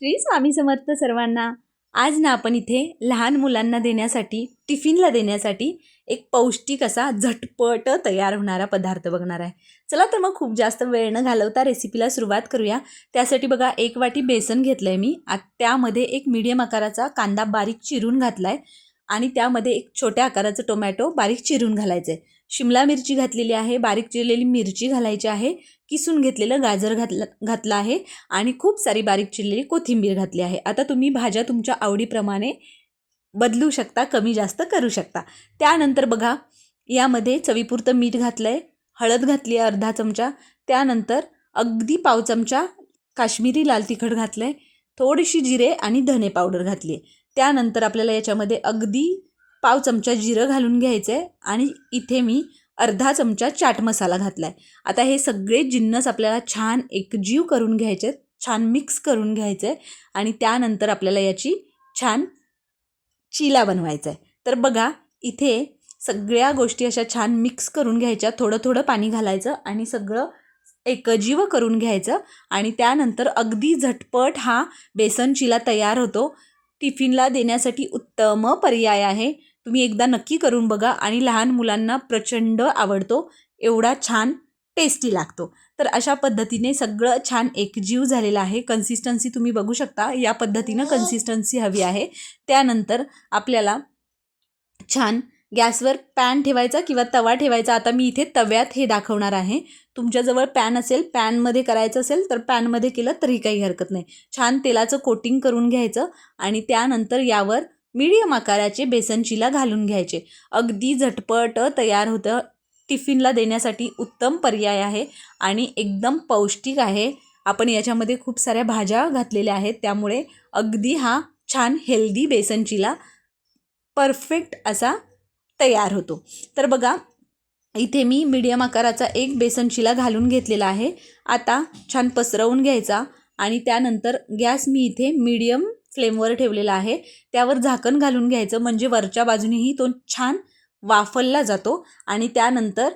श्री स्वामी समर्थ सर्वांना आज ना आपण इथे लहान मुलांना देण्यासाठी टिफिनला देण्यासाठी एक पौष्टिक असा झटपट तयार होणारा पदार्थ बघणार आहे. चला तर मग खूप जास्त वेळ न घालवता रेसिपीला सुरुवात करूया. त्यासाठी बघा एक वाटी बेसन घेतलं आहे मी. आत त्यामध्ये एक मीडियम आकाराचा कांदा बारीक चिरून घातला आहे आणि त्यामध्ये एक छोट्या आकाराचं टोमॅटो बारीक चिरून घालायचं आहे शिमला मिरची घातलेली आहे बारीक चिरलेली मिरची घालायची आहे किसून घेतलेलं गाजर घातलं घातलं आहे आणि खूप सारी बारीक चिरलेली कोथिंबीर घातली आहे. आता तुम्ही भाज्या तुमच्या आवडीप्रमाणे बदलू शकता कमी जास्त करू शकता. त्यानंतर बघा यामध्ये चवीपुरतं मीठ घातलं आहे हळद घातली आहे अर्धा चमचा त्यानंतर अगदी पाव चमचा काश्मीरी लाल तिखट घातलं आहे थोडीशी जिरे आणि धने पावडर घातली आहे. त्यानंतर आपल्याला याच्यामध्ये अगदी पाव चमचा जिरं घालून घ्यायचं आहे आणि इथे मी अर्धा चमचा चाट मसाला घातला आहे आता हे सगळे जिन्नस आपल्याला छान एकजीव करून घ्यायचे आहेत छान मिक्स करून घ्यायचं आहे आणि त्यानंतर आपल्याला याची छान चिला बनवायचा आहे. तर बघा इथे सगळ्या गोष्टी अशा छान मिक्स करून घ्यायच्या थोडं थोडं पाणी घालायचं आणि सगळं एकजीव करून घ्यायचं आणि त्यानंतर अगदी झटपट हा बेसन चिला तयार होतो. टिफिनला देण्यासाठी उत्तम पर्याय आहे. तुम्ही एकदा नक्की करून बघा आणि लहान मुलांना प्रचंड आवडतो. एवढा छान टेस्टी लागतो. तर अशा पद्धतीने सगळं छान एकजीव झालेलं आहे. कन्सिस्टन्सी तुम्ही बघू शकता. या पद्धतीनं कन्सिस्टन्सी हवी आहे. त्यानंतर आपल्याला छान गॅसवर पॅन ठेवायचा किंवा तवा ठेवायचा. आता मी इथे तव्यात हे दाखवणार आहे. तुमच्याजवळ पॅन असेल पॅनमध्ये करायचं असेल तर पॅनमध्ये केलं तरी काही हरकत नाही. छान तेलाचं कोटिंग करून घ्यायचं आणि त्यानंतर यावर मिडियम आकाराचे बेसन चिला घालून घ्यायचे. अगदी झटपट तयार होतं. टिफिनला देण्यासाठी उत्तम पर्याय आहे आणि एकदम पौष्टिक आहे. आपण याच्यामध्ये खूप साऱ्या भाज्या घातलेल्या आहेत. त्यामुळे अगदी हा छान हेल्दी बेसन चिला. परफेक्ट असा तयार होतो. तर बघा इथे मी मीडियम आकाराचा एक बेसन शिला घालून घेतलेला आहे. आता छान पसरवून घ्यायचा आणि त्यानंतर गॅस मी इथे मीडियम फ्लेमवर ठेवलेला आहे. त्यावर झाकण घालून घ्यायचं म्हणजे वरच्या बाजूनेही तो छान वाफलला जातो आणि त्यानंतर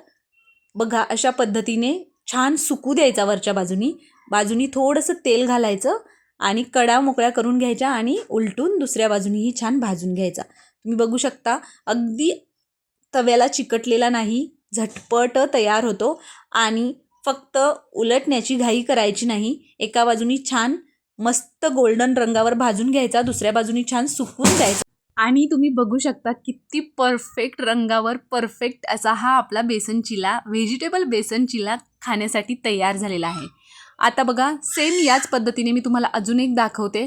बघा अशा पद्धतीने छान सुकू द्यायचा वरच्या बाजूनी. बाजूनी थोडंसं तेल घालायचं आणि कडा मोकळ्या करून घ्यायच्या आणि उलटून दुसऱ्या बाजूनीही छान भाजून घ्यायचा. तुम्ही बघू शकता अगदी तव्याला चिकटलेला नाही झटपट तयार होतो आणि फक्त उलटण्याची घाई करायची नाही. एका बाजूनी छान मस्त गोल्डन रंगावर भाजून घ्यायचा दुसऱ्या बाजूनी छान सुकवून द्यायचा आणि तुम्ही बघू शकता किती परफेक्ट रंगावर परफेक्ट असा हा आपला बेसन चिला व्हेजिटेबल बेसन चिला खाण्यासाठी तयार झालेला आहे. आता बघा सेम याच पद्धतीने मी तुम्हाला अजून एक दाखवते.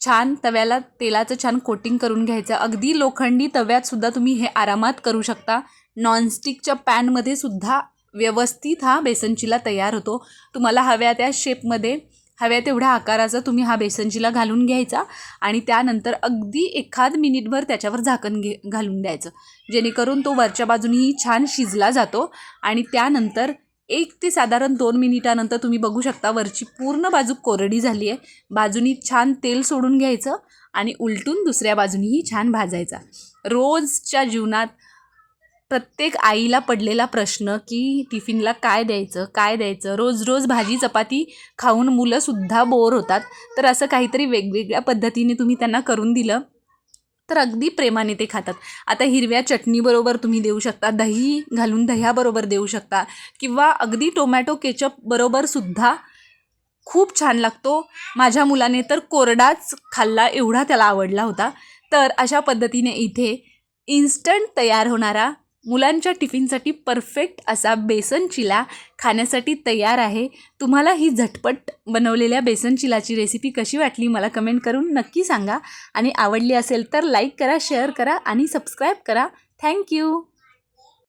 छान तव्याला तेलाचं छान कोटिंग करून घ्यायचं. अगदी लोखंडी तव्यातसुद्धा तुम्ही हे आरामात करू शकता. नॉनस्टिकच्या पॅनमध्ये सुद्धा व्यवस्थित हा बेसनचिला तयार होतो. तुम्हाला हव्या त्या शेपमध्ये हव्या तेवढ्या आकाराचा तुम्ही हा बेसनचिला घालून घ्यायचा आणि त्यानंतर अगदी एखाद मिनिटभर त्याच्यावर झाकण घे घालून द्यायचं. जेणेकरून तो वरच्या बाजूनही छान शिजला जातो आणि त्यानंतर एक ते साधारण दोन मिनिटानंतर तुम्ही बघू शकता वरची पूर्ण बाजू कोरडी झाली आहे. बाजूनी छान तेल सोडून घ्यायचं आणि उलटून दुसऱ्या बाजूनीही छान भाजायचा. रोजच्या जीवनात प्रत्येक आईला पडलेला प्रश्न की टिफिनला काय द्यायचं काय द्यायचं? रोज रोज भाजी चपाती खाऊन मुलंसुद्धा बोर होतात. तर असं काहीतरी वेगवेगळ्या पद्धतीने तुम्ही त्यांना करून दिलं. तर अगदी प्रेमाने ते खातात. आता हिरव्या चटणीबरोबर तुम्ही देऊ शकता दही घालून दह्याबरोबर देऊ शकता किंवा अगदी टोमॅटो केचपबरोबरसुद्धा खूप छान लागतो. माझ्या मुलाने तर कोरडाच खाल्ला एवढा त्याला आवडला होता. तर अशा पद्धतीने इथे इन्स्टंट तयार होणारा मुलांच्या टिफिनसाठी परफेक्ट असा बेसन चिला खाण्यासाठी तयार आहे. तुम्हाला ही झटपट बनवलेल्या बेसन चिलाची रेसिपी कशी वाटली मला कमेंट करून नक्की सांगा. आणि आवडली असेल तर लाईक करा शेअर करा आणि सबस्क्राईब करा. थँक्यू